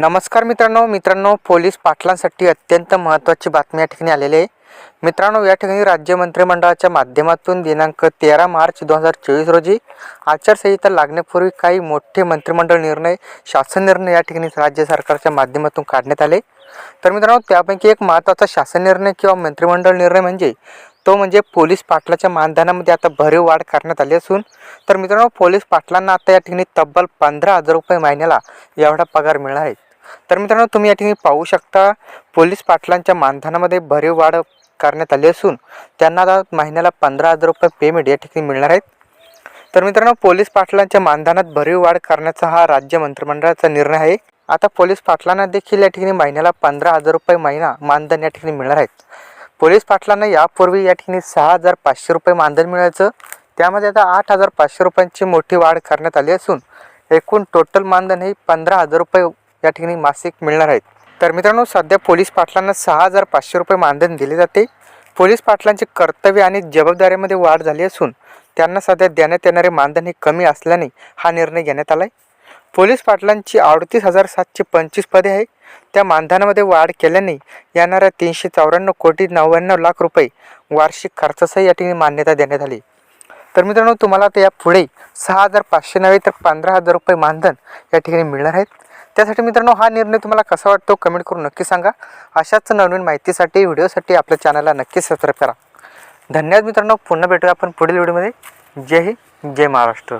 नमस्कार मित्रांनो मित्रांनो पोलीस पाटलांसाठी अत्यंत महत्त्वाची बातमी या ठिकाणी आलेली आहे. मित्रांनो या ठिकाणी राज्य मंत्रिमंडळाच्या माध्यमातून दिनांक तेरा मार्च दोन हजार चोवीस रोजी आचारसंहिता लागण्यापूर्वी काही मोठे मंत्रिमंडळ निर्णय शासन निर्णय या ठिकाणी राज्य सरकारच्या माध्यमातून काढण्यात आले. तर मित्रांनो त्यापैकी एक महत्त्वाचा शासन निर्णय किंवा मंत्रिमंडळ निर्णय म्हणजे तो म्हणजे पोलीस पाटलाच्या मानधनामध्ये आता भरीव वाढ करण्यात आली असून तर मित्रांनो पोलीस पाटलांना आता या ठिकाणी तब्बल पंधरा हजार रुपये महिन्याला एवढा पगार मिळणार आहे. तर मित्रांनो तुम्ही या ठिकाणी पाहू शकता पोलीस पाटलांच्या मानधनामध्ये भरीव वाढ करण्यात आली असून त्यांना आता महिन्याला पंधरा हजार रुपये पेमेंट या ठिकाणी मिळणार आहेत. तर मित्रांनो पोलीस पाटलांच्या मानधनात भरीव वाढ करण्याचा हा राज्य मंत्रिमंडळाचा निर्णय आहे. आता पोलीस पाटलांना देखील या ठिकाणी महिन्याला पंधरा हजार रुपये महिना मानधन या ठिकाणी मिळणार आहेत. पोलीस पाटलांना यापूर्वी या ठिकाणी सहा हजार पाचशे रुपये मानधन मिळायचं. त्यामध्ये आता आठ हजार पाचशे रुपयांची मोठी वाढ करण्यात आली असून एकूण टोटल मानधन हे पंधरा हजार रुपये या ठिकाणी मासिक मिळणार आहेत. तर मित्रांनो सध्या पोलीस पाटलांना सहा हजार पाचशे रुपये मानधन दिले जाते. पोलीस पाटलांचे कर्तव्य आणि जबाबदारीमध्ये वाढ झाली असून त्यांना सध्या देण्यात येणारे मानधन हे कमी असल्याने हा निर्णय घेण्यात आला आहे पोलीस पाटलांची अडतीस हजार सातशे पंचवीस पदे आहे त्या मानधनामध्ये वाढ केल्याने येणाऱ्या तीनशे चौऱ्याण्णव कोटी नव्याण्णव लाख रुपये वार्षिक खर्चासही या ठिकाणी मान्यता देण्यात आली. तर मित्रांनो तुम्हाला आता या पुढे सहा हजार पाचशे नव्हे तर पंधरा हजार रुपये मानधन या ठिकाणी मिळणार आहेत. त्यासाठी मित्रांनो हा निर्णय तुम्हाला कसा वाटतो कमेंट करून नक्की सांगा. अशाच नवीन माहितीसाठी व्हिडिओसाठी आपल्या चॅनलला नक्की सबस्क्राईब करा. धन्यवाद मित्रांनो पुन्हा भेटूया आपण पुढील व्हिडिओमध्ये. जय हिंद जय महाराष्ट्र.